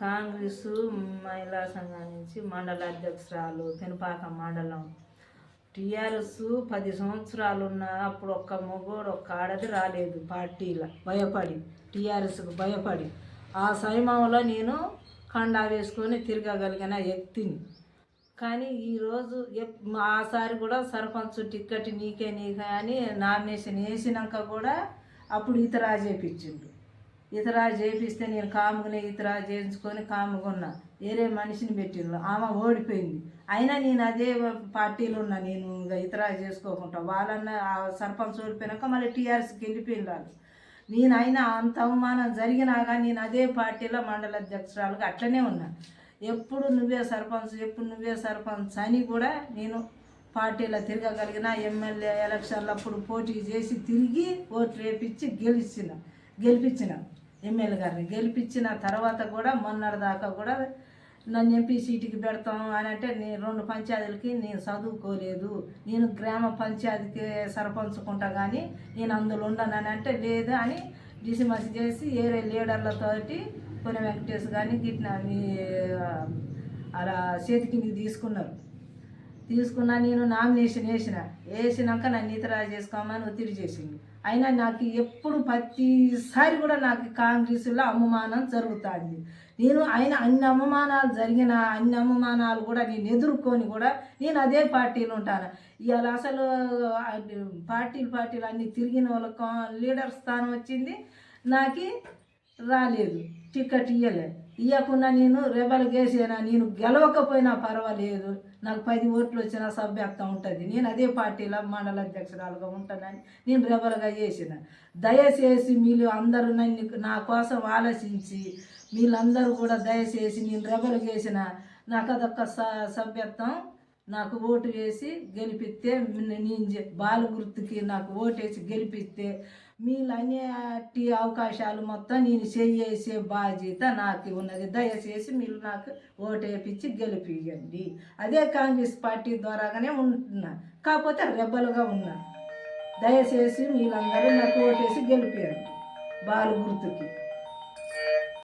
కాంగ్రెస్ మహిళా సంఘం నుంచి మండల అధ్యక్షురాలు పెనుపాక మండలం. టీఆర్ఎస్ పది సంవత్సరాలు ఉన్న అప్పుడు ఒక్క మొగోడు ఒక్క ఆడది రాలేదు పార్టీల భయపడి. టీఆర్ఎస్కు భయపడి. ఆ సమయంలో నేను కండా వేసుకొని తిరగగలిగిన వ్యక్తిని. కానీ ఈరోజు ఎప్- ఆసారి కూడా సర్పంచ్ టిక్కెట్ నీకే నీకే అని నామినేషన్ వేసినాక కూడా అప్పుడు ఇతరా చేపించిండు ఇతరా చేపిస్తే నేను కాముగానే ఇతరా చేయించుకొని కాముగా వేరే మనిషిని పెట్టిండ్రు. ఆమె ఓడిపోయింది. అయినా నేను అదే పార్టీలో ఉన్నా. నేను ఇంకా ఇతరా చేసుకోకుండా. వాళ్ళన్న ఆ సర్పంచ్ ఓడిపోయినాక మళ్ళీ టీఆర్ఎస్కి వెళ్ళిపోయింది వాళ్ళు. నేను అయినా అంత అవమానం జరిగినా కానీ నేను అదే పార్టీలో మండల అధ్యక్షురాలుగా అట్లనే ఉన్నా. ఎప్పుడు నువ్వే సర్పంచ్ ఎప్పుడు నువ్వే సర్పంచ్ అని కూడా నేను పార్టీలో తిరగగలిగిన ఎమ్మెల్యే ఎలక్షన్లు అప్పుడు పోటీ చేసి తిరిగి ఓటు రేపించి గెలిచిన గెలిపించిన. ఎమ్మెల్యే గారిని గెలిపించిన తర్వాత కూడా మొన్నటి దాకా కూడా నన్ను ఎంపీ సీటుకి పెడతాం అని అంటే నేను రెండు పంచాయతీలకి నేను చదువుకోలేదు నేను గ్రామ పంచాయతీకి సరపంచుకుంటా కానీ నేను అందులో ఉండనని అంటే లేదు అని డిసిమస్ చేసి వేరే లీడర్లతోటి కొన్ని వెంకటేష్ కానీ గిట్న మీ అలా చేతికి నీకు తీసుకున్నారు. తీసుకున్నా నేను నామినేషన్ వేసిన. వేసినాక నన్ను ఇతర చేసుకోమని ఒత్తిడి చేసింది. అయినా నాకు ఎప్పుడు ప్రతిసారి కూడా నాకు కాంగ్రెస్లో అవమానం జరుగుతుంది. నేను ఆయన అన్ని అవమానాలు జరిగిన అన్ని అవమానాలు కూడా నేను ఎదుర్కొని కూడా నేను అదే పార్టీలో ఉంటాను. ఇవాళ అసలు పార్టీలు పార్టీలు అన్ని తిరిగిన వాళ్ళ లీడర్ స్థానం వచ్చింది. నాకు రాలేదు. టికెట్ ఇవ్వలేదు ఇవ్వకుండా నేను రెబల్ గేసేనా నేను గెలవకపోయినా పర్వాలేదు. నాకు పది ఓట్లు వచ్చిన సభ్యత్వం ఉంటుంది. నేను అదే పార్టీలో మండల అధ్యక్షురాలుగా ఉంటానని నేను రెబల్గా చేసిన. దయచేసి మీరు అందరూ నన్ను నా కోసం ఆలోచించి వీళ్ళందరూ కూడా దయచేసి నేను రెబల్ చేసిన నాకు అదొక్క స సభ్యత్వం నాకు ఓటు వేసి గెలిపిస్తే నేను బాల గుర్తుకి నాకు ఓటు వేసి గెలిపిస్తే మీరు అన్నిటి అవకాశాలు మొత్తం నేను చేసే బాధ్యత నాకు ఉన్నది. దయచేసి మీరు నాకు ఓటు గెలిపియండి. అదే కాంగ్రెస్ పార్టీ ద్వారాగానే ఉంటున్నా. కాకపోతే రెబ్బలుగా ఉన్నా. దయచేసి మీరందరూ నాకు ఓటేసి గెలిపియండి. బాల గుర్తుకి